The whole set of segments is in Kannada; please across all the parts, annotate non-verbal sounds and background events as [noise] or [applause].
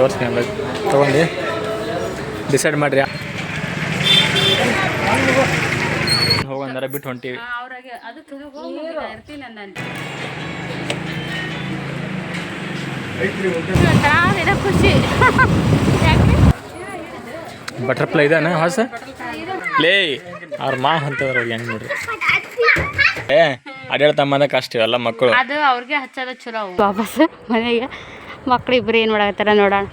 ತೋರಿಸ್ತೀನಿ ಆಮೇಲೆ. ತೊಗೊಂಡು. ಡಿಸೈಡ್ ಮಾಡ್ರಿ. ಹೋಗಂದಾರ ಬಿಟ್ಟು ಹೊಂಟೀವಿ. ಖುಷಿ. ಬಟರ್ಫ್ಲೈ ಇದಾನ ಹೊಸ? ಲೇ ಅವ್ರ ಮಾ ಅಂತಂದ್ರೆ ಅವ್ರಿಗೆ ಹೆಂಗೆ ನೋಡ್ರಿ? ಏ ಅಡ್ಯಾಡ್ತಮ್ಮನ ಕಷ್ಟ ಇವೆಲ್ಲ ಮಕ್ಕಳು. ಅದು ಅವ್ರಿಗೆ ಹಚ್ಚೋದು ಚಲೋ. ವಾಪಸ್ ಮನೆಗೆ ಮಕ್ಳು ಇಬ್ರು ಏನು ಮಾಡಾಕತ್ತಾರ ನೋಡೋಣ.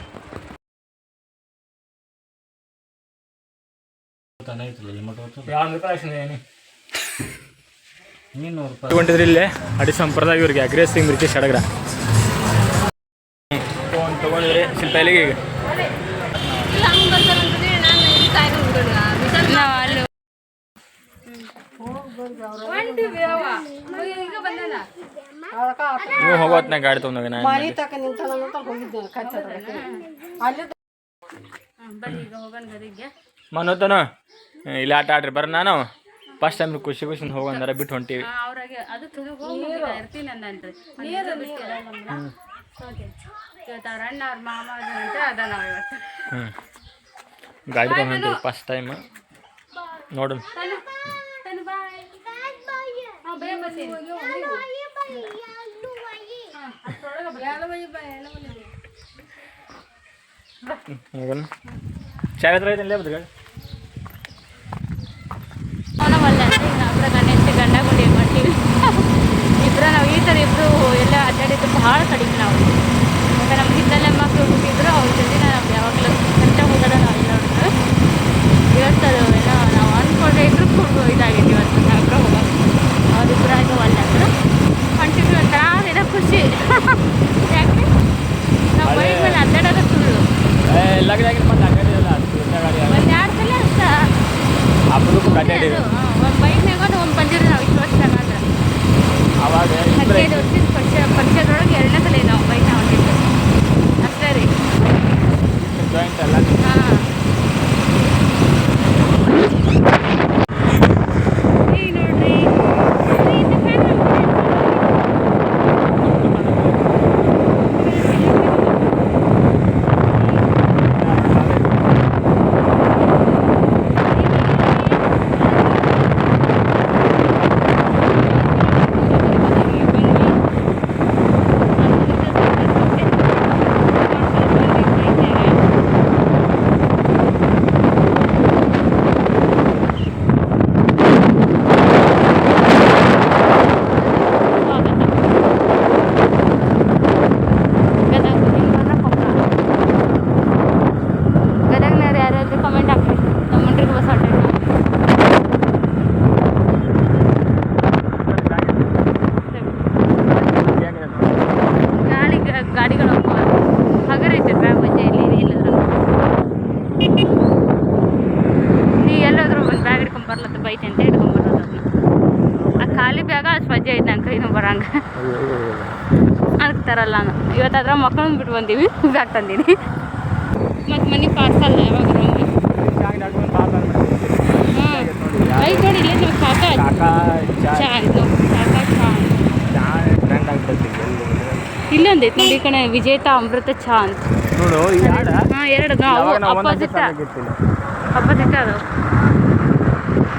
ತಗೊಂಡಿದ್ರಿ ಇಲ್ಲೇ ಅಡಿ ಸಂಪ್ರದಾಯ ಇವ್ರಿಗೆ ಅಗ್ರೆಸಿಂಗ್ ಸಿಂಗ್ ತೊಗೊಂಡಿದ್ರಿ ಸ್ವಲ್ಪ ಎಲ್ಲಿಗೆ ಈಗ. ನಾವು ಹೋಗೋತ್ನಾಗ ಗಾಡಿ ತೊಗೊಂಡೋಗ ನಾನು. ಮನೆ ತಕ ನಿಂತಾನ ಅಂತ ಅಲ್ಲಿ ಮನೋತನ ಇಲ್ಲ ಆಟ ಆಡ್ರಿ ಬರ್ರಿ ನಾನು ಫಸ್ಟ್ ಟೈಮ್ ಖುಷಿ ಖುಷಿ ಹೋಗಂದಾರ ಬಿಟ್ಟು ಹೊಂಟಿವಿ ಗಾಡಿ ತಗೊಂಡ್ರಿ ಫಸ್ಟ್ ಟೈಮ್ ನೋಡೋಣ. ಹತ್ರ ಐತೆ ಅವನವಲ್ಲ ಇಬ್ಬರ ನಾವು ಈ ಥರ ಇಬ್ಬರು ಎಲ್ಲ ಅಡ್ಡಾಡಿದ್ದು ಭಾಳ ಕಡಿಮೆ ನಾವು. ಮತ್ತು ನಮ್ಮ ಹಿತ್ತಲೆ ಮಕ್ಕಳು ಹುಟ್ಟಿದ್ರು ಅವ್ರ ಜೊತೆ ನಾವು ಯಾವಾಗಲೂ ಕಷ್ಟ ಹೋಗೋದ ನಾವು ಎಲ್ಲ ಇವತ್ತು ಅದು ಏನೋ ನಾವು ಅಂದ್ಕೊಂಡೆ ಇದ್ರು ಫುಲ್ ಇದಾಗೈತಿ ಇವತ್ತು. ಅಂದ್ರೆ ಹೊಂಟಿದ್ವಿ ಒಂಥರ ಏನೋ ಖುಷಿ ಯಾಕೆ ನಾವು ಬೈಕ್ ಮೇಲೆ ಅಡ್ಡಾಡೋದು ಸುಳ್ಳು ಎಲ್ಲ ಗಾಡಿ ಮತ್ತೆ ಆ ಗಾಡಿ ಅಲ್ಲ ಅದು ಇನ್ನ ಗಾಡಿ ಅಲ್ಲ ಒಂದು ಎರಡು ಸಲ ಒಂದು ಬೈಕ್ನಾಗ ಒಂದು ಬಂದಿರಿ ನಾವು ಇಷ್ಟು ವರ್ಷ ಅವಾಗ ಹದಿನೈದು ವರ್ಷದ ಪರಿಚಯ ಪರಿಚಯದೊಳಗೆ ಎರಡನೇ ಸಲ ನಾವು ಬೈಕ್ ನಾವು ಅಷ್ಟೇ ರೀ ಹಾಂ ಈಗ ನೋಡ್ರಿ ಇದು fan ಗದಗ್ನವ್ರು ಯಾರಾದರೂ ಕಮೆಂಟ್ ಹಾಕ್ರಿ ನಮ್ಮ ಮುಂಡ್ರಿಗೆ ಬಸ್ ಆಟ ಗಾಡಿ ಗಾಡಿಗಳು ಹಗರ ಐತೆ ಬ್ಯಾಗ್ ವಜ್ಜೆ ಇಲ್ಲಿ ಇಲ್ಲದ್ರ ನೀ ಎಲ್ಲಾದ್ರೂ ಒಂದು ಬ್ಯಾಗ್ ಹಿಡ್ಕೊಂಡ್ ಬರ್ಲತ್ತ ಬೈತೆ ಅಂತ ಹಿಡ್ಕೊಂಬರೋದು ಅದನ್ನ ಆ ಖಾಲಿ ಬ್ಯಾಗ ಅಷ್ಟು ವಜ್ಜೆ ಐತೆ ನನ್ನ ಕೈನೂ ಬರಂಗ ನಾನು ಇವತ್ತಾದ್ರೆ ಮಕ್ಕಳನ್ನ ಬಿಟ್ಟು ಬಂದೀವಿ ಬ್ಯಾಗ್ ತಂದೀನಿ. ಮತ್ತು ಮನೆ ಪಾರ್ಸಲ್ ಯಾವಾಗ ಐದು ನೋಡಿ ಇಲ್ಲೇ ನಾವು ಕಾಕ? ಚಾ ಅಂತ ಕಾಕ ಚಾ ಇಲ್ಲೊಂದು ಐತೆ ನೋಡಿ ಈ ಕಡೆ ವಿಜೇತ ಅಮೃತ ಚಾ ಅಂತ. ನೋಡು ಹಾಂ ಎರಡು. ಅಪೋಸಿಟ್ ಅಪೋಸಿಟ್ ಅದು.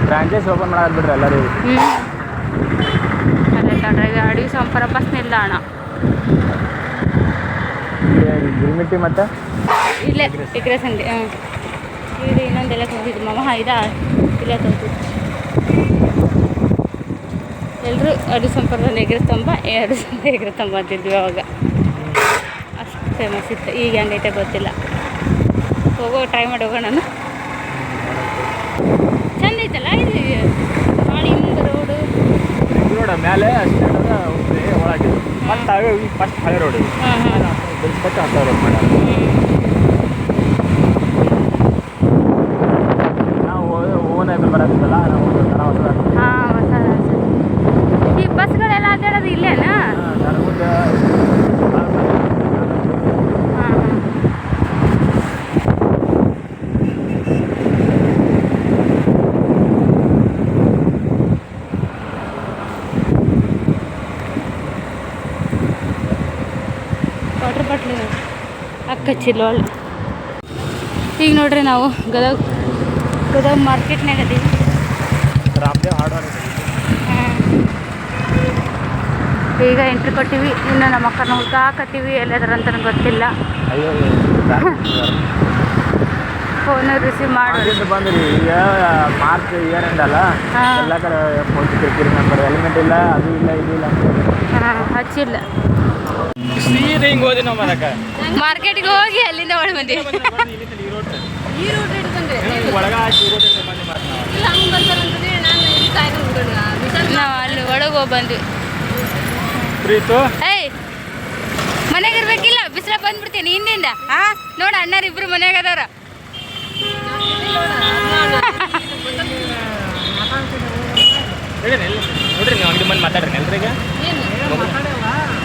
ಬ್ರಾಂಚಸ್ ಓಪನ್ ಮಾಡೋದು ಬಿಡ್ರಿ ಎಲ್ಲರೂ ಹ್ಞೂ ಅಲ್ಲೇ ತಡ್ರಿ ಗಾಡಿ ಸಂಪರ ಬಸ್ ನಿಲ್ದಾಣ ಗಿರ್ಮಿಟ್ಟಿ ಮತ್ತೆ? ಇಲ್ಲೇ ಹಾಂ ಇದು ಇನ್ನೊಂದೆಲ್ಲ ಹೋಗಿದ್ದು ಮಾಮ ಇದಾ? ಇಲ್ಲೇ ಎಲ್ಲರೂ ಅಡು ಸಂಪರ್ಕದಲ್ಲಿ ಎಗ್ರೆ ತಂಬ ಎರಡು ಸಂಪ ಎಗ್ರೆ ತಂಬ ಅಂತಿದ್ವಿ ಅವಾಗ. ಅಷ್ಟು ಫೇಮಸ್ ಇತ್ತು ಈಗ ಹೆಂಗೈತೆ ಗೊತ್ತಿಲ್ಲ. ಹೋಗೋ ಟ್ರೈ ಮಾಡಿ ಹೋಗೋಣ ಚೆಂದ ಐತಲ್ಲ ಇದು? ಭಾಳ ಹಿಂದೆ ರೋಡು ರೋಡ್ ಮೇಲೆ ಅಷ್ಟೇ ಒಳಗೆ. ಮತ್ತೆ ಫಸ್ಟ್ ಹೈ ರೋಡ್ ಬೆಳೆಸ್ಕೊಟ್ಟು ಹಾಂ ಹಾಂ ಬಿಡಿಸ್ಕೊಟ್ಟು ಅಂತ ರೋಡ್ ಮಾಡ್ಯಾರ ನಾವು ಓನ್ ಆಯ್ತು ಬರೋದಿಲ್ಲ ನಾವು ಒಂಥರ ಹೊಸ ಹಾಂ ಹೊಸ ಈ ಬಸ್ಗಳೆಲ್ಲ ಅಡ್ಡಾಡೋದು ಇಲ್ಲೇನಾ ನರಗುಂದ ಹಾಂ ಹಾಂ ವಾಟರ್ ಬಾಟ್ಲಿ ಅಕ್ಕ ಚಿಲ್ಲೋಳು. ಈಗ ನೋಡ್ರಿ ನಾವು ಗದಗ ಗದಗ ಮಾರ್ಕೆಟ್ನಾಗ ಅದೀವಿ. ಈಗ ಎಂಟ್ರಿ ಕೊಟ್ಟಿವಿ. ಇನ್ನು ನಮ್ಮ ಅಕ್ಕನ ಹುಡ್ಕಾಕತ್ತೀವಿ ಎಲ್ಲದ್ರ ಅಂತ ಗೊತ್ತಿಲ್ಲ. ಫೋನ್ ರಿಸೀವ್ ಮಾಡಿ. ಬಂದ್ರಿ. ಈಗ ಮಾರ್ಚ್ ಇಯರ್ ಎಂಡ್ ಅಲ್ಲ. ಎಲ್ಲ ಕಡೆ ಫೋನ್ ಕಿರಿಕಿರಿ ನಂಬರ್ ಹೆಲ್ಮೆಟ್ ಇಲ್ಲ ಅದು ಇಲ್ಲ ಇದು ಇಲ್ಲ ಹಚ್ಚಿಲ್ಲ. ಹಿಂಗೆ ಹೋದಿ ನಾವು ಮನಕ ಮಾರ್ಕೆಟ್ಗೆ ಹೋಗಿ ಅಲ್ಲಿಂದ ಒಳ ಬಂದಿ ನಾವು. ಅಲ್ಲಿ ಒಳಗೆ ಹೋಗಿ ಬಂದ್ವಿ. ಪ್ರೀತು? ಏಯ್ ಮನೆಗೆ ಇರ್ಬೇಕಿಲ್ಲ ಬಿಸಿಲ ಬಂದ್ಬಿಡ್ತೀನಿ ಹಿಂದಿಂದ. ಹಾ ನೋಡ ಅಣ್ಣಾರ ಇಬ್ರು ಮನ್ಯಾಗ ಅದಾರ. ನೋಡ್ರಿ ನೀವು ಅಂಗಡಿ ಬಂದು ಮಾತಾಡ್ರಿ ಎಲ್ರಿಗ?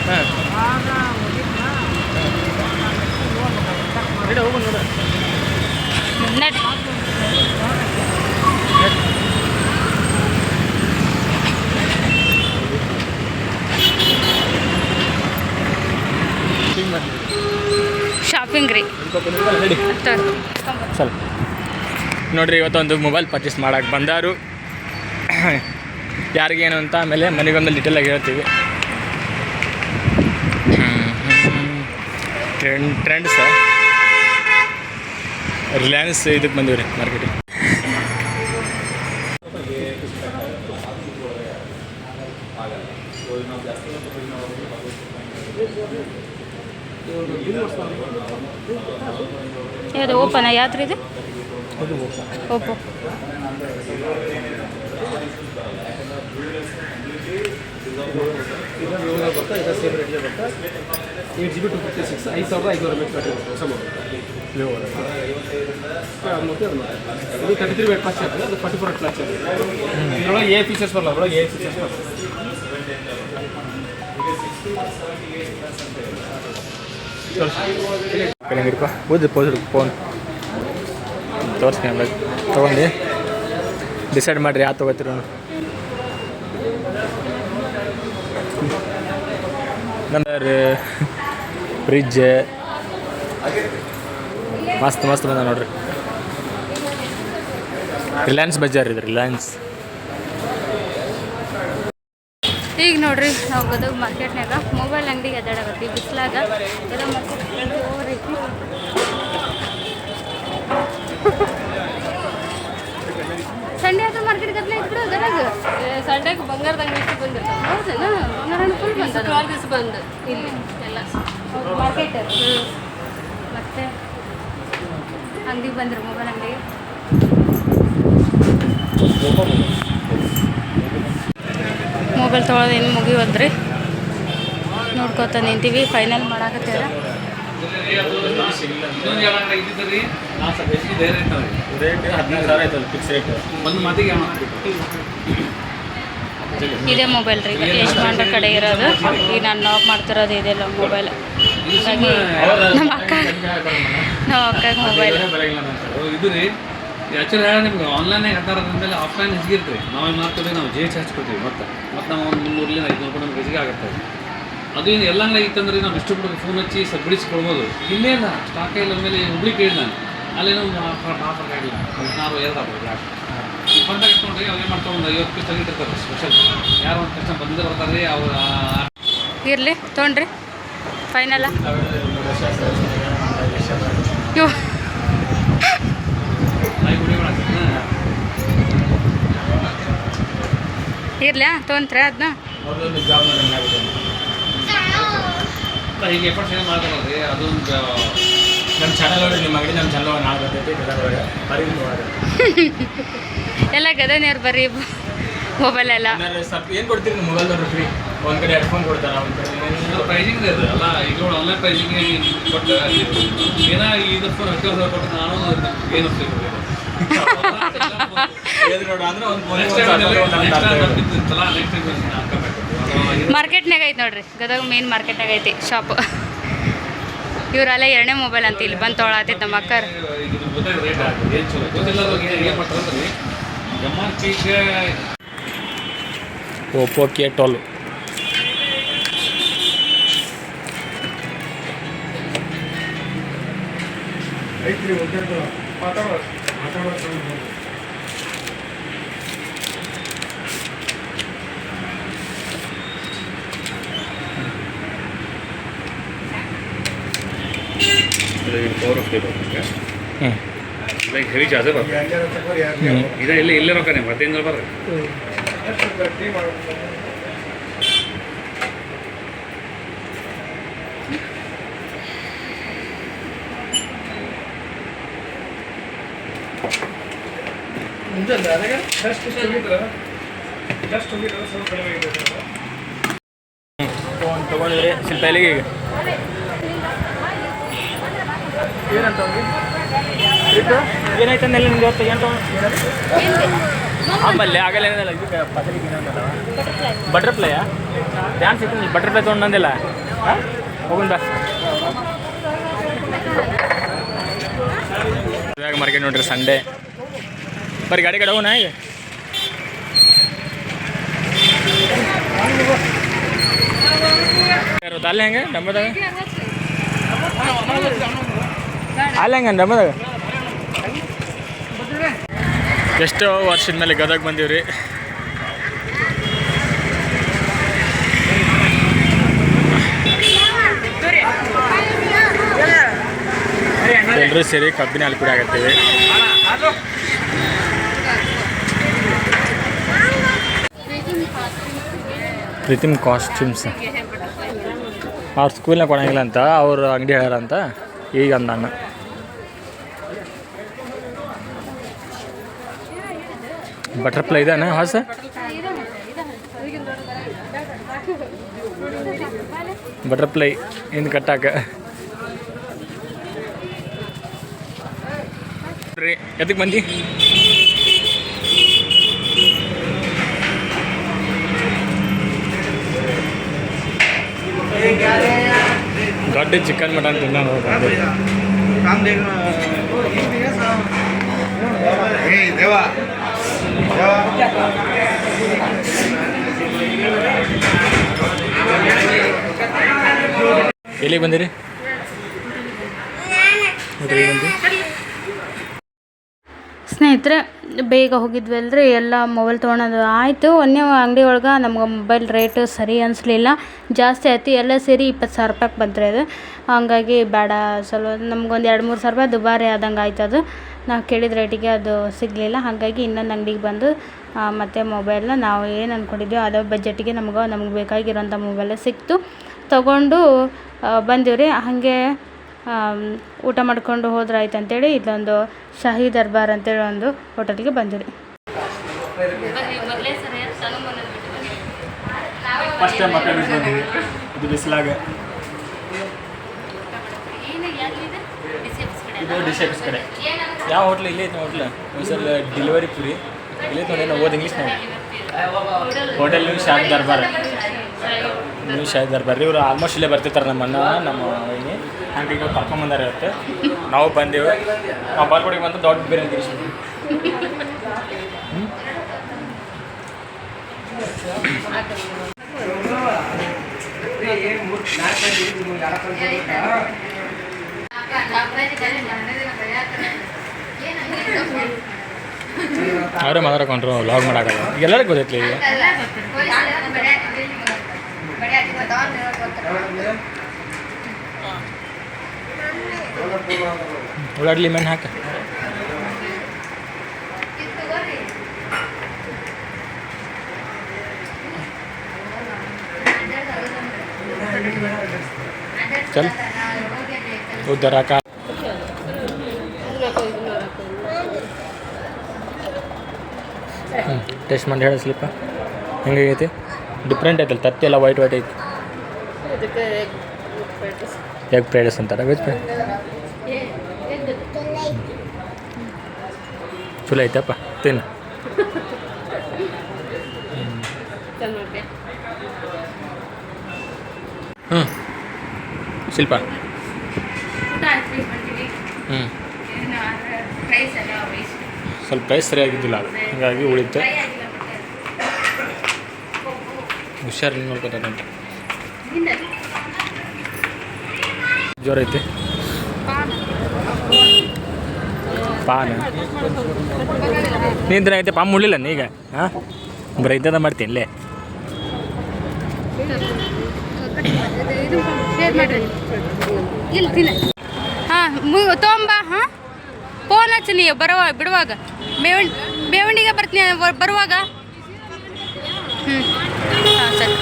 ಹಾಂ ಶಾಪಿಂಗ್ ರೀ. ಸ್ವಲ್ಪ ನೋಡ್ರಿ, ಇವತ್ತೊಂದು ಮೊಬೈಲ್ ಪರ್ಚೇಸ್ ಮಾಡಕ್ಕೆ ಬಂದಾರು. [coughs] ಯಾರಿಗೇನು ಅಂತ ಆಮೇಲೆ ಮನೆಗೊಂದು ಡಿಟೇಲಾಗಿ ಹೇಳ್ತೀವಿ. ಟ್ರೆಂಡ್ ಸರ್ ರಿಲಯನ್ಸ್ ಇದಕ್ಕೆ ಬಂದಿವಿ ರೀ ಮಾರ್ಕೆಟಿಗೆ ಯಾವುದು ಓಪನ್ ಯಾವ್ದು ಇದು? ಓಪೋ ಬರ್ತಾ eight G B two fifty six ಐದು ಸಾವಿರದ ಎಂ ಎಚ್ ಬ್ಯಾಟ್ರಿ ಹೊಸ. ಇದು ತರ್ಟಿ ತ್ರೀ ವೇಟ್ ಫ್ಲಾಶ್ ಆಗ್ತದೆ. ಅದು ಫಾರ್ಟಿ ಫೋರ್ ಫ್ಲಾಶ್ ಆಗ್ತದೆ ಇದರೊಳಗೆ ಎ ಫೀಚರ್ಸ್ ಬರಲ್ಲ, ಅದರೊಳಗೆ ಎ ಫೀಚರ್ಸ್ ಬರಲ್ಲ. ಪೋಸ್ ಫೋನ್ ತೋರಿಸ್ತೀನಿ ತೊಗೊಂಡು. ಡಿಸೈಡ್ ಮಾಡಿರಿ ಯಾವ ತೊಗೋತೀರ ನಂತರ ಫ್ರಿಜ್ ಮಸ್ತ್ ಮಸ್ತ್ ಬಂದ ನೋಡ್ರಿ. ರಿಲಯನ್ಸ್ ಬಜಾರ್ ಇದು ರಿಲಯನ್ಸ್ ಈಗ ನೋಡ್ರಿ ನಾವು ಗದಗ ಮಾರ್ಕೆಟ್ನಾಗ ಮೊಬೈಲ್ ಅಂಗಡಿಗೆ ಅಡ್ಡಾಡಕತ್ತೀವಿ ಬಿಸಿಲಾಗ. ಎಲ್ಲ ಮಾರ್ಕೆಟ್ ಓವರ್ ಐತಿ ಸಂಡೆ ಆದ ಮಾರ್ಕೆಟ್ ಗದ್ಲೆ ಐತಿ ಬಿಡು ಗದಗ ಸಂಡೆಗೆ ಬಂಗಾರದ ಅಂಗಡಿ ಬಂದಿರ್ತಾವ. ಬಂಗಾರ ಫುಲ್ ಬಂದ ದಿವಸ ಬಂದ. ಇಲ್ಲಿ ಎಲ್ಲ ಮಾರ್ಕೆಟ್ ಮತ್ತೆ? ಅಂಗಡಿಗೆ ಬಂದ್ರು ಮೊಬೈಲ್ ಅಂಗಡಿಗೆ ಮೊಬೈಲ್ ತೊಗೊಳೋದು ಏನು ಮುಗಿಯೋದ್ರಿ. ನೋಡ್ಕೋತ ನಿಂತೀವಿ ಫೈನಲ್ ಮಾಡಾಕತ್ತೀರ ರೇಟ್ ಹದಿನೈದು ಸಾವಿರ ಆಯ್ತಲ್ಲ ಫಿಕ್ಸ್ ರೇಟ್ ಒಂದು ಮಾತಿಗೆ ಇದೇ ಮೊಬೈಲ್ ರೀ. ಯಜಮಾನ್ರ ಕಡೆ ಇರೋದು. ಈಗ ನಾನು ನಾಕ್ ಮಾಡ್ತಿರೋದು ಇದೆಲ್ಲ ಮೊಬೈಲ್ ಹಾಗಾಗಿ ನಮ್ಮ ಅಕ್ಕ ನಮ್ಮ ಅಕ್ಕ ಮೊಬೈಲ್ ಇದು ರೀ ಆ್ಯಕ್ಚುಲಿ ಹೇಳ ನಿಮ್ಗೆ ಆನ್ಲೈನಾಗ ಹತ್ತಾರದ್ಮೇಲೆ ಆಫ್ಲೈನ್ ಹೆಚ್ಚಿಗೆ ನಾವು ಏನು ಮಾಡ್ತೀವಿ ನಾವು ಜಿ ಎಚ್ ಹಚ್ಕೊತೀವಿ ಮತ್ತೆ. ಮತ್ತು ನಾವು ಒಂದು ಮುನ್ನೂರಲಿಂದ ಐದುನೂರು ಕೂಡ ನಮ್ಗೆ ಹೆಚ್ಚಿಗೆ ಅದು ಏನು ಎಲ್ಲ ಇತ್ತಂದ್ರೆ ನಾವು ಡಿಸ್ಟ್ರಿಬ್ಯೂಟರ್ ಫೋನ್ ಹಚ್ಚಿ ಸಬ್ ಬಿಡಿಸ್ಕೊಳ್ಬೋದು. ಇಲ್ಲೇ ಇಲ್ಲ ಸ್ಟಾಕ್ ಇಲ್ಲ ಮೇಲೆ ಹುಬ್ಳಿ ಕೇಳಿದ ನಾನು. ಅಲ್ಲೇನೋ ಆಫರ್ ನಾವು ಯಾಕೆ ಇಟ್ಕೊಂಡ್ರಿ ಅವ್ರು ಏನು ಮಾಡ್ತಾರೆ? ಒಂದು ಐವತ್ತು ಪೀಸ್ ತೆಗಿತಿರ್ತಾರೆ ಸ್ಪೆಷಲ್ ಯಾರು ಒಂದು ಬರ್ತಾರೆ ಅವ್ರು ಇರಲಿ ತೊಗೊಂಡ್ರಿ. ಫೈನಲ್ಲ ಇವು ಇರ್ಲ್ಯಾ ತೊಗೊಂತ್ರೆ ಅದನ್ನ ಹೀಗೆ ಎಫರ್ಟ್ಸ್ ಏನು ಮಾಡ್ತಾರಲ್ರಿ? ಅದೊಂದು ನಮ್ಮ ಚಾನಲ್ ನೋಡಿ ನಿಮ್ಮ ಅಂಗಡಿ ನಮ್ಮ ಚಾನಲ್ ನಾಳೆ ಬರ್ತೈತಿ ಪರಿಗಿನ ಒಳಗೆ. [laughs] ಎಲ್ಲ ಗದನಿಯವ್ರು ಬರ್ರಿ ಮೊಬೈಲ್ ಏನು ಕೊಡ್ತೀರಿ ಮೊಬೈಲ್ದವ್ರು ಫ್ರೀ ಒಂದು ಕಡೆ ಹೆಡ್ಫೋನ್ ಕೊಡ್ತಾರೆ ಒಂದು ಕಡೆ ಪ್ರೈಸಿಂಗ್ ಇದೆ ಅಲ್ಲ ಈಗ ಆನ್ಲೈನ್ ಪ್ರೈಸಿಂಗ್ ಕೊಟ್ಟು ಏನೋ ಇದು ಫೋನ್ ಹತ್ತಿರ ಕೊಟ್ಟು ನಾನು ಏನು ಹೇಳಿದ್ರು ನೋಡು ಅಂದ್ರೆ ಒಂದು ಫೋನ್ ನೆಕ್ಸ್ಟ್ ಮಾರ್ಕೆಟ್ನಾಗ ಐತಿ ನೋಡ್ರಿ ಗದಗ ಮೇನ್ ಮಾರ್ಕೆಟ್ನಾಗ ಐತಿ ಶಾಪ್ ಇವ್ರಲ್ಲ ಎರಡನೇ ಮೊಬೈಲ್ ಅಂತ ಇಲ್ಲಿ ಬಂದು ತೊಗೊಳತೈತಿ ನಮ್ಮ ಅಕ್ಕರ್. ಓಪೋ ಕೆ ಆಫ್ ಹ್ಞೂ ಲೈಕ್ ಹೆವಿ ಚಾರ್ಜ್ ಬರ್ತದೆ. ಇದು ಇಲ್ಲಿ ಇಲ್ಲೇ ರೊಕ್ಕನೆ ಮತ್ತೇನು ಬರ್ರಿ ಫೋನ್ ತೊಗೊಂಡ್ರೆ ಸ್ವಲ್ಪ ಎಲ್ಲಿಗೆ ಈಗ. ಏನಂತ ಏನಾಯ್ತು? ಅಂದಲ್ಲ ನಿಮ್ಗೆ ಇವತ್ತು ಏನು ಆಮೇಲೆ ಆಗಲ್ಲ ಏನಲ್ಲ ಪತ್ರಿಕೆ ಇನ್ನೊಂದಲ್ಲ ಬಟರ್ಫ್ಲೈಯಾ ಡ್ಯಾನ್ಸ್ ಇತ್ತು ಬಟರ್ಫ್ಲೈ ತೊಗೊಂಡು ಹೋಗೋಣ ಬಸ್ ಬಾ. ಇವಾಗ ಮಾರ್ಕೆಟ್ ನೋಡ್ರಿ ಸಂಡೇ ಬರ್ರಿ ಗಾಡಿ ಕಡೆ ಹೋಗೋಣ ಈಗ? ಅಲ್ಲೇ ಹೆಂಗೆ ಡಬ್ಬದಾಗ ಅಲ್ಲ ಹೆಂಗೆ ಡಬ್ಬದಾಗ ಎಷ್ಟೋ ವರ್ಷದ ಮೇಲೆ ಗದಗ ಬಂದೀವ್ರಿ. ಎಲ್ಲರೂ ಸೇರಿ ಕಬ್ಬಿನ ಹಾಲು ಕೂಡ ಆಗತ್ತೀವಿ. ಪ್ರೀತಿಮ್ ಕಾಸ್ಟ್ಯೂಮ್ಸ್ ಅವ್ರ ಸ್ಕೂಲ್ನ ಕೊಡಂಗಿಲ್ಲ ಅಂತ, ಅವ್ರ ಅಂಗಡಿ ಹೇಳ್ಯಾರಂತ ಈಗ ಅಂದಣ್ಣ ಬಟರ್ಫ್ಲೈ ಇದಾನ ಹಾಸ? ಬಟರ್ಫ್ಲೈ ಹಿಂದ್ ಕಟ್ಟಾಕ. ರೀ ಎದಕ್ಕೆ ಬಂದಿ? ದೊಡ್ಡ ಚಿಕನ್ ಮಟನ್ ತಿನ್ನ ಎಲ್ಲಿಗೆ ಬಂದಿರಿ? ಬಂದು? ಸ್ನೇಹಿತರೆ, ಬೇಗ ಹೋಗಿದ್ವಿ ಅಲ್ರಿ. ಎಲ್ಲ ಮೊಬೈಲ್ ತೊಗೊಳೋದು ಆಯಿತು. ಒಂದೇ ಅಂಗಡಿ ಒಳಗೆ ನಮ್ಗೆ ಮೊಬೈಲ್ ರೇಟ್ ಸರಿ ಅನಿಸ್ಲಿಲ್ಲ. ಜಾಸ್ತಿ ಆಯ್ತು. ಎಲ್ಲ ಸೇರಿ ಇಪ್ಪತ್ತು ಸಾವಿರ ರೂಪಾಯ್ಗೆ ಬಂತ್ರಿ ಅದು. ಹಂಗಾಗಿ ಬೇಡ. ಸ್ವಲ್ಪ ನಮ್ಗೊಂದು ಎರಡು ಮೂರು ಸಾವಿರ ರೂಪಾಯಿ ದುಬಾರಿ ಆದಂಗೆ ಆಯ್ತು ಅದು. ನಾವು ಕೇಳಿದ ರೇಟಿಗೆ ಅದು ಸಿಗಲಿಲ್ಲ. ಹಾಗಾಗಿ ಇನ್ನೊಂದು ಅಂಗಡಿಗೆ ಬಂದು ಮತ್ತು ಮೊಬೈಲ್ನ ನಾವು ಏನು ಅಂದ್ಕೊಂಡಿದ್ವಿ ಅದೇ ಬಜೆಟಿಗೆ ನಮ್ಗೆ ನಮ್ಗೆ ಬೇಕಾಗಿರೋಂಥ ಮೊಬೈಲೇ ಸಿಕ್ತು. ತೊಗೊಂಡು ಬಂದೀವಿ ರೀ ಹಾಗೆ ಊಟ ಮಾಡ್ಕೊಂಡು ಹೋದ್ರೆ ಆಯ್ತು ಅಂತೇಳಿ ಇಲ್ಲೊಂದು ಶಾಹಿ ದರ್ಬಾರ್ ಅಂತೇಳಿ ಒಂದು ಹೋಟೆಲ್ಗೆ ಬಂದಿರಿ. ಫಸ್ಟ್ ಟೈಮ್ ಇದು ಯಾವ ಹೋಟ್ಲ್? ಇಲ್ಲೇ ಐತೆ ಡೆಲಿವರಿ ಪುರಿ ಇಲ್ಲೇ ನೋಡಿ ಓದ್ ಇಂಗ್ಲೀಷ್ ನೋಡಿ ಹೋಟೆಲ್ ಶಾಪ್ ದರ್ಬಾರ್. ನ್ಯೂ ಇದ್ದಾರೆ ಬರ್ರಿ. ಇವರು ಆಲ್ಮೋಸ್ಟ್ ಇಲ್ಲೇ ಬರ್ತಿರ್ತಾರೆ ನಮ್ಮ ಅಣ್ಣ ನಮ್ಮ ವೈನಿ. ಹಂಗೆ ಈಗ ಕರ್ಕೊಂಬಂದಾರ ಇವತ್ತು. ನಾವು ಬಂದೆವು. ನಾವು ಬಾಲ್ಕೋಡಿಗೆ ಬಂದು ದೊಡ್ಡ ಬಿರಿಯಾನಿ ತಿರ್ಸಿ ಅವರೇ ಮಾತಾಡ್ಕೊಂಡ್ರು ಲಾಗ್ ಮಾಡಾಕಲ್ಲ ಎಲ್ಲರಿಗೂ ಗೊತ್ತೈತಿ ಈಗ. ಉಳ್ಳಾಡ್ಲಿ ಮೆನ್ ಹಾಕ. ಚಲ್. ಉದ್ದರ ಕಾ ಟೆಸ್ಟ್ ಮಾಡಿ ಹೇಳಿ ಸ್ಲಿಪ್ಪ ಹೆಂಗಾಗೈತಿ? ಡಿಫ್ರೆಂಟ್ ಐತಲ್ಲ, ತತ್ತಿ ಎಲ್ಲ ವೈಟ್ ವೈಟ್ ಐತಿ. ಎಗ್ ಫ್ರೈಡ್ ಅಂತಾರೆ ವೆಜ್ ಫ್ರೈ ಚಲೋ ಐತಪ್ಪ ತಿನ್ನ. ಹ್ಞೂ ಶಿಲ್ಪ. ಹ್ಞೂ ಸ್ವಲ್ಪ ಪ್ರೈಸ್ ಸರಿಯಾಗಿದ್ದಿಲ್ಲ ಹೀಗಾಗಿ ಉಳಿತು. ಹುಷಾರು ನೋಡ್ಕೊತಾರಂತ ಜೋರ ಐತಿ. ಪಾನ. ನಿಂದ್ರೆ ಐತೆ ಪಾಮ್ ಮುಳ್ಳಿಲ್ಲ ನೀ ಈಗ ಹಾಂ? ಬರೀ ಇದ್ದದ ಮಾಡ್ತೀನಿ, ಇಲ್ಲೇ. ಹಾಂ ತೊಗೊಂಬ, ಹಾಂ? ಫೋನ್ ಹಚ್ಚಿ ನೀವು ಬರುವ, ಬಿಡುವಾಗ. ಬೇವಣ್ ಬೇವಣಿಗೆ ಬರ್ತೀನಿ, ಬರುವಾಗ? ಹ್ಞೂ ಹಾಂ ಸರಿ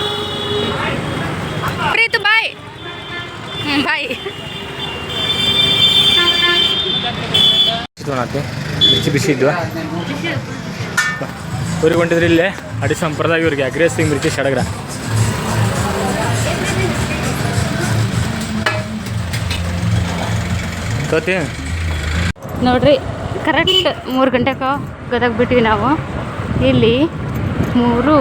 ಪ್ರೀತು ಬಾಯ್ ಹ್ಞೂ ಬಾಯ್ ಬಿಸಿ ಬಿಸಿ ಇದ್ವಾ? ಊರಿಗೆ ಹೊಂಟಿದ್ರಿ ಇಲ್ಲೇ ಅಡಿ ಸಂಪ್ರದಾಯ ಇವ್ರಿಗೆ ಅಗ್ರೆಸಿವ್ ಮಿರ್ಚಿ ಅಡಗ್ರ ತೋತಿ. ನೋಡ್ರಿ ಕರೆಕ್ಟ್ ಮೂರು ಗಂಟೆಗೆ ಗದಗ ಬಿಟ್ವಿ ನಾವು. ಇಲ್ಲಿ ಮೂರು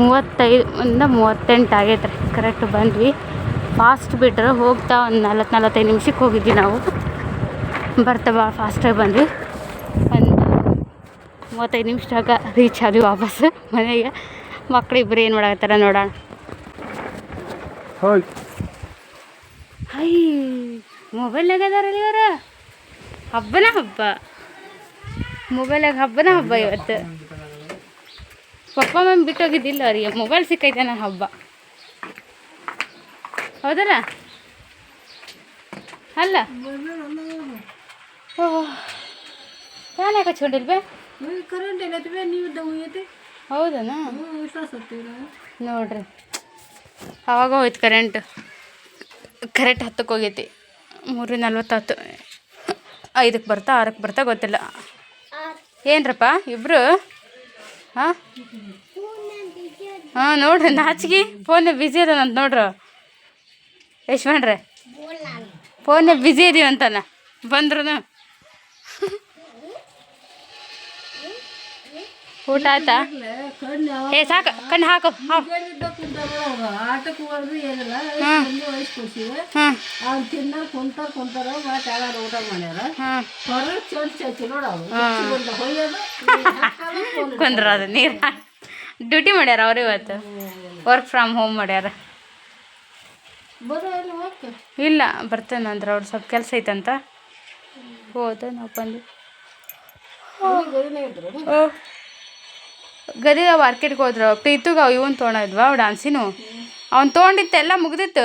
ಮೂವತ್ತೈದು ಇಂದ ಮೂವತ್ತೆಂಟು ಆಗೈತೆ ರೀ ಕರೆಕ್ಟ್ ಬಂದ್ವಿ. ಫಾಸ್ಟ್ ಬಿಟ್ಟರೆ ಹೋಗ್ತಾ ಒಂದು ನಲ್ವತ್ತು ನಲ್ವತ್ತೈದು ನಿಮಿಷಕ್ಕೆ ಹೋಗಿದ್ವಿ ನಾವು. ಬರ್ತಾ ಭಾಳ ಫಾಸ್ಟಾಗಿ ಬಂದ್ವಿ. ಒಂದು ಮೂವತ್ತೈದು ನಿಮಿಷದಾಗ ರೀಚ್ ಆದ್ವಿ ವಾಪಸ್ ಮನೆಗೆ. ಮಕ್ಕಳಿಬ್ಬರು ಏನು ಮಾಡಾಕತ್ತಾರ ನೋಡೋಣ. ಹೋಯ್ ಹೈ ಮೊಬೈಲ್ನಾಗ ಅದಾರಲ್ಲ ಇವರ ಹಬ್ಬನ ಹಬ್ಬ. ಮೊಬೈಲಾಗ ಹಬ್ಬನ ಹಬ್ಬ ಇವತ್ತು. ಪಪ್ಪ ಮ್ಯಾಮ್ ಬಿಟ್ಟೋಗಿದ್ದಿಲ್ಲ ಅವರಿಗೆ ಮೊಬೈಲ್ ಸಿಕ್ಕೈತೆ ನನ್ನ ಹಬ್ಬ. ಹೌದಲ್ಲ? ಅಲ್ಲ. ಓಹ್. ಫ್ಯಾನ್ ಯಾಕೆ ಹಚ್ಕೊಂಡಿಲ್ವೇ ಕರೆಂಟ್ ನೀವು ಹೌದನಾ? ನೋಡ್ರಿ. ಅವಾಗ ಹೋಯ್ತು ಕರೆಂಟ್ ಕರೆಂಟ್ ಹತ್ತಕ್ಕೆ ಹೋಗೈತಿ. ಮೂರು ನಲ್ವತ್ತತ್ತು. ಐದಕ್ಕೆ ಬರ್ತಾ ಆರಕ್ಕೆ ಬರ್ತಾ ಗೊತ್ತಿಲ್ಲ. ಏನ್ರಪ್ಪ ಇಬ್ಬರು ಹಾಂ? ಹಾಂ ನೋಡ್ರಿ ನಾಚಿಗೆ ಫೋನ್ ಬ್ಯುಸಿ ಅದ ನೋಡ್ರಿ. ಯಶ್ವಣ್ರೆ ಫೋನೇ ಬ್ಯುಸಿ ಇದೀವಿ ಅಂತಾನ? ಬಂದ್ರು ಊಟ ಆಯ್ತಾ? ಏ ಸಾಕು ಕಣ್ಣು ಹಾಕು [laughs] ಕುಂದ್ರ ಅದು ನೀರು. ಡ್ಯೂಟಿ ಮಾಡ್ಯಾರ ಅವ್ರು ಇವತ್ತು? ವರ್ಕ್ ಫ್ರಮ್ ಹೋಮ್ ಮಾಡ್ಯಾರ. ಇಲ್ಲ ಬರ್ತೇನೆ ಅಂದ್ರೆ ಅವ್ರು ಸ್ವಲ್ಪ ಕೆಲಸ ಐತಂತ. ಹೋದ ನಾವು ಬಂದು. ಗದಿದ ಮಾರ್ಕೆಟ್ಗೆ ಹೋದ್ರು. ಪ್ರೀತುಗೆ ಅವು ಇವನ್ ತೊಗೊಂಡಿದ್ವಾ ಅವು ಡಾನ್ಸಿನು? ಅವ್ನು ತೊಗೊಂಡಿತ್ತು ಎಲ್ಲ ಮುಗ್ದಿತ್ತು.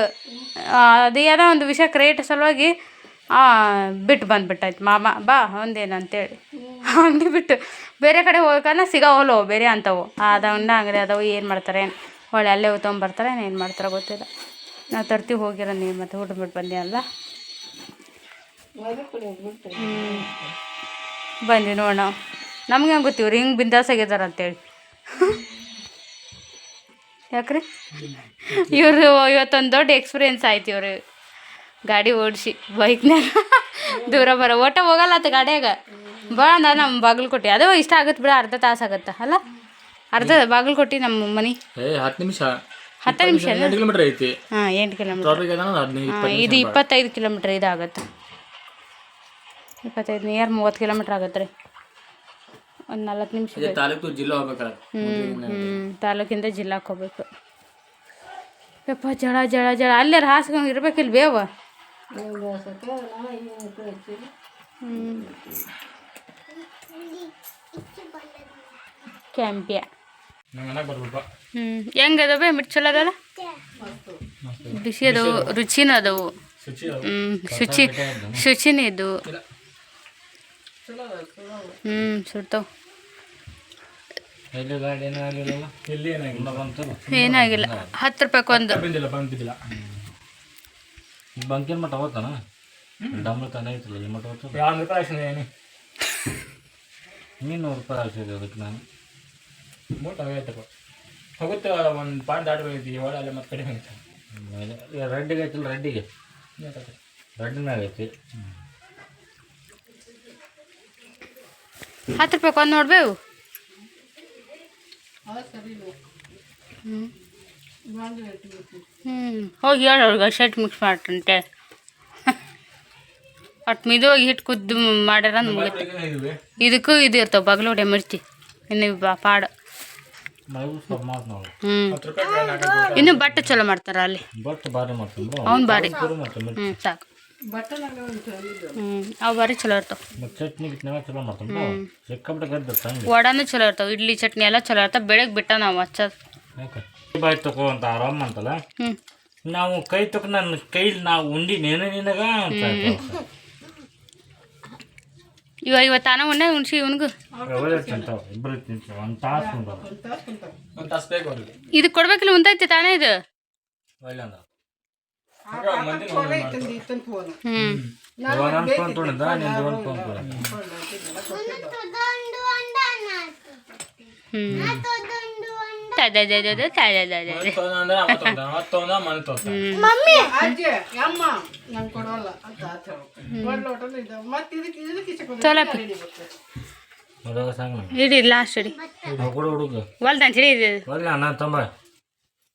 ಅದು ಏನೋ ಒಂದು ವಿಷಯ ಕ್ರಿಯೇಟ್ ಸಲುವಾಗಿ ಆ, ಬಿಟ್ಟು ಬಂದ್ಬಿಟ್ಟಾಯ್ತು. ಮಾಮ ಬಾ ಒಂದೇನು ಅಂತೇಳಿ. ಅಂಗಡಿ ಬಿಟ್ಟು. ಬೇರೆ ಕಡೆ ಹೋಗ್ಕನ ಸಿಗೋವಲ್ಲೋ ಬೇರೆ ಅಂಥವು ಅದವನ್ನ ಅಂಗಡಿ ಅದಾವು ಏನು ಮಾಡ್ತಾರೆ ಏನು? ಹೊಳೆ ಅಲ್ಲೇ ತೊಗೊಂಬರ್ತಾರೆ ಏನು ಮಾಡ್ತಾರೆ ಗೊತ್ತಿಲ್ಲ. ನಾವು ತರ್ತೀವಿ, ಹೋಗಿರ ನೀವು ಮತ್ತೆ ಊಟ ಬಿಟ್ಟು ಬಂದೆ ಅಲ್ಲ ಬಂದಿ ನೋಡೋಣ. ನಮ್ಗೆ ಹೆಂಗೆ ಗೊತ್ತಿವ್ರಿ ಹಿಂಗೆ ಬಿಂದಾಸ್ ಆಗ್ಯದಾರ ಅಂತೇಳಿ. ಯಾಕ್ರಿ? ಇವರು ಇವತ್ತೊಂದು ದೊಡ್ಡ ಎಕ್ಸ್ಪೀರಿಯೆನ್ಸ್ ಆಯ್ತು ಇವ್ರು. ಗಾಡಿ ಓಡಿಸಿ ಬೈಕ್ನಾಗ ದೂರ ಬರ. ಒಟ್ಟ ಹೋಗಲ್ಲ ಆತ ಗಾಡಿಯಾಗ. ಭಾಳ ಅಂದ ನಮ್ಮ ಬಾಗಲಕೋಟೆ. ಅದು ಇಷ್ಟ ಆಗುತ್ತೆ ಬಿಡ, ಅರ್ಧ ತಾಸು ಆಗುತ್ತೆ, ಅಲ್ಲ? ಅರ್ಧ ಬಾಗಲಕೋಟೆ ನಮ್ಮ ಮನೆ. ಹತ್ತು ನಿಮಿಷ. ಹತ್ತು ನಿಮಿಷ ಎಂಟು ಕಿಲೋಮೀಟರ್ ಐತಿ. ಹಾಂ ಎಂಟು ಕಿಲೋಮೀಟ್ರ್. ಇದು ಇಪ್ಪತ್ತೈದು ಕಿಲೋಮೀಟರ್ ಇದಾಗತ್ತೆ. ಇಪ್ಪತ್ತೈದು ನಿಯರ್ ಮೂವತ್ತು ಕಿಲೋಮೀಟ್ರ್ ಆಗತ್ತೆ ರೀ. ಒಂದು ನಲ್ವತ್ತು ನಿಮಿಷ ತಾಲೂಕು ಜಿಲ್ಲಾ ಹೋಗ್ಬೇಕಲ್ಲ? ಹ್ಞೂ ತಾಲೂಕಿಂದ ಜಿಲ್ಲಾಕ್ಕೆ ಹೋಗ್ಬೇಕು. ಯಪ್ಪ ಜಳ ಜಳ ಜಳ. ಅಲ್ಲೇ ಹಾಸ್ಕೊಂಡು ಇರ್ಬೇಕಿಲ್ಲ ಬೇವ. ಹ್ಞೂ ಕ್ಯಾಂಪ್ಯ. ಹ್ಞೂ ಹೆಂಗೆ ಅದಾವೆ? ಮಿಟ್ ಚಲೋ ಅದಲ್ಲ ಬಿಸಿ ಅದಾವು ರುಚಿನೂ ಅದಾವು. ಶುಚಿ ಹ್ಞೂ ಶುಚಿ ಶುಚಿನೇ ಇದ್ದು ಹ್ಞೂ ಸುಡ್ತಾವೆ. ಎಲ್ಲಿ ಗಾಡಿ ಏನಾಗಿಲ್ಲ? ಹತ್ತು ರೂಪಾಯಿ ಒಂದು ಬಂಕಿನ ಮಟ್ಟ ಹೋಗ್ತಾನ? ಡಂಬಲ್ ತಾನೇ ಐತಲ್ಲ ಮಟ್ಟ ನೀನು ನೂರು ರೂಪಾಯಿ ಹಾಕ್ಸಿದ್ದೆ ಅದಕ್ಕೆ ನಾನು. ಮೂಟ ಆಯ್ತಪ್ಪ. ಹೋಗುತ್ತೆ ಒಂದು ಪಾಯಿಂಟ್ ದಾಟಿ ಏಳು ಅಲ್ಲೇ ಮತ್ತೆ ಕಡಿಮೆ ಐತೆ ರೆಡ್ಡಿಗೆ ಐತಿಲ್ಲ ರೆಡ್ಡಿಗೆ? ರೆಡ್ಡಿ ಮ್ಯಾಗ ಐತಿ ಹತ್ತು ರೂಪಾಯಿ ಕೊಂದು ನೋಡ್ಬೇವು? ಹ್ಞೂ ಹೋಗಿ ಹೇಳಿ ಅವ್ರಿಗೆ ಶರ್ಟ್ ಮಿಕ್ಸ್ ಮಾಡ್ರಂತೆ ಅಷ್ಟು ಮಿದುವಾಗಿ ಹಿಟ್ಟು ಕುದ್ದು ಮಾಡ್ಯಾರ ಮುಗಿತು ಇದಕ್ಕೂ ಇದು ಇರ್ತಾವೆ ಬಗಲೋಡೆ ಮಿರ್ಚಿ. ಇನ್ನು ಬಾ- ಪಾಡ. ಇನ್ನು ಬಟ್ಟೆ ಚಲೋ ಮಾಡ್ತಾರ ಅಲ್ಲಿ. ಬಟ್ ಭಾರಿ ಮಾಡ್ತೀನಿ ಅವ್ನು ಬಾರಿ ಹ್ಞೂ ಸಾಕು. ಅವು ಭಾರಿ ಚಲೋ ಇರ್ತಾವೆ. ವಡಾನು ಚಲೋ ಇರ್ತಾವ ಇಡ್ಲಿ ಚಟ್ನಿ ಎಲ್ಲ ಚಲೋ ಇರ್ತಾವ. ಬೆಳಗ್ಗೆ ಬಿಟ್ಟ ನಾವು ಹಚ್ಚ ಯಾಕೆ? ಬಾಯ್ ತಗೋ ಅಂತ ಆರಾಮ್ ಅಂತಲ್ಲ ನಾವು ಕೈ ತಕ ನನ್ನ ಕೈಲಿ ನಾವು ಉಂಡಿ ನೇನು ನಿನಗ. ಇವ ಇವತ್ತು ಉಣ್ಣ ಉಣ್ಣೆ ಉಣ್ಸಿ ಇವನಿಗೂ ಇಬ್ಬರು ತಿಂತಾವ ಒಂದು ತಾಸು ಉಂಟಾವ ಒಂದು ತಾಸು ಬೇಕು ಅವ್ರಿಗೆ. ಇದು ಕೊಡ್ಬೇಕಿಲ್ಲ ಉಂತೈತಿ ತಾನೇ ಇದು? ಒಳ್ಳೆ ಅಂದ ಫೋನ್ ಐತಂದು ಇತ್ತಂದು ಫೋನ್ ಹ್ಞೂ ಒಂದೊಂದು ಫೋನ್ ತೊಗೊಂಡಿದ್ದ ನಿಂದು ಒಂದು ಫೋನ್ ತೊಗೊಂಡ. ಹ್ಞೂ ತದದದದ ಮಮ್ಮಿ! ಅಜ್ಜಿ ಅಮ್ಮ ನಾನು ಕೊಡೋಲ್ಲ ಅಂತ ಆತ ಒಂದು ಲೋಟ ಇದ್ದಾವೆ ಮತ್ತೆ ಇದಕ್ಕೆ ಇದಕ್ಕೆ ಇಷ್ಟಕ್ಕೆ ಚಲೋ ಮದುವೆ ಸಾಂಗ್ ಇಡಿ ಲಾಸ್ಟ್ ಇಡಿ. ನಾವು ಕೊಡು ಹುಡುಗ. ಒಲ್ದಂತ ಹಿಡಿ ಇದು ಒಳ್ಳೆ ಅಣ್ಣ ತಂಬ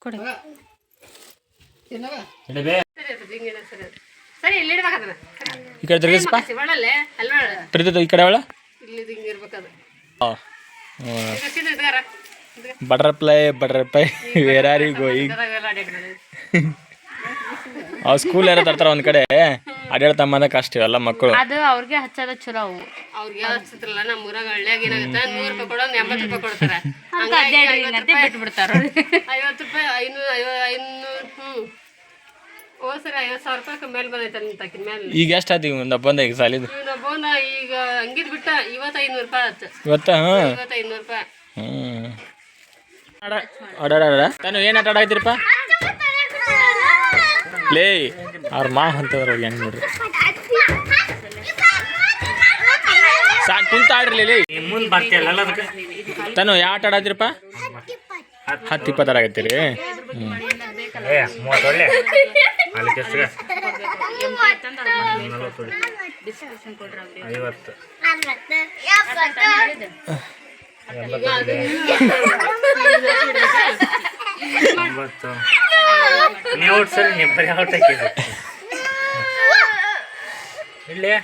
ಕೊಡಿ. ತಿನ್ನವ ಇಡಿ ಬೇ. ಸರಿ ಇಲ್ಲಿ ಇಡ್ಬೇಕದನ್ನ ಈ ಕಡೆ ತಿರುಗಿಸ್ಪ ಶಿವಣ್ಣಲ್ಲೇ ಅಲ್ಲಿ ನೋಡ ತಿರುಗಿದ ಈ ಕಡೆ ಅವಳ ಇಲ್ಲಿ ಹಿಂಗೆ ಇರ್ಬೇಕದು. Butterfly butterfly where are you going ಅವ್ ಸ್ಕೂಲ್ ಯಾರ ತರ್ತಾರ ಒಂದ್ ಕಡೆ. ಅಡ್ಯಾಡ್ತಂಬಂದ ಕಷ್ಟ ಇವೆಲ್ಲ ಮಕ್ಕಳು. ಅದು ಅವ್ರಿಗೆ ಹಚ್ಚದ ಚಲೋ ಅವು. ಅವ್ರಿಗೆ ಹಚ್ಚಿದ್ರಲ್ಲ ನಮ್ಮ ಊರಾಗ ಹಳ್ಳಿಯಾಗ ಏನಾಗುತ್ತೆ ನೂರು ರೂಪಾಯಿ ಕೊಡೋದು ಎಂಬತ್ತು ರೂಪಾಯಿ ಕೊಡ್ತಾರೆ. ಅಡ್ಡಾಡ್ರಿ ಹಿಂಗಂತೆ ಬಿಟ್ಟು ಬಿಡ್ತಾರ ಐವತ್ತು ರೂಪಾಯಿ ಐನೂರು ಐವ ಐನೂರು ಹ್ಞೂ ಓ ಸರಿ ಐವತ್ತು ಸಾವಿರ ರೂಪಾಯಿ ಮೇಲೆ ಬಂದೈತೆ ಅಂತ ಆಕಿನ ಮೇಲೆ. ಈಗ ಎಷ್ಟು ಆಯ್ತು ಇವ್ ಹಬ್ಬ ಈಗ ಸಾಲಿದು? ಈಗ ಹಂಗಿದ್ ಬಿಟ್ಟ ಇವತ್ತು ಐನೂರು ರೂಪಾಯಿ ಆಯ್ತು. ಇವತ್ತ ಇವತ್ತು ಐನೂರು ರೂಪಾಯಿ. ಹ್ಞೂ ಅಡ ತಾನು ಏನು ಆಟ ಆಡಾಯ್ತಿರಪ್ಪ ಲೇ ಅವ್ರ ಮಾ ಅಂತಂದ್ರ ಹೆಂಗ್ ನೋಡ್ರಿ? ಸಾಕು ಕುಂತ ಆಡ್ರಿ ಲೇ ತಾನು ಯಾವ ಆಟ ಆಡಾದ್ರಿಪ್ಪ ಹತ್ತು ಇಪ್ಪತ್ತು ಆಗತ್ತೀರಿ ಹ್ಞೂ [laughs] ಒಂಬತ್ತು ನೀವು ಸರಿ ನೀವು ಬರೀ ಔಟ್ ಇಲ್ಲೇ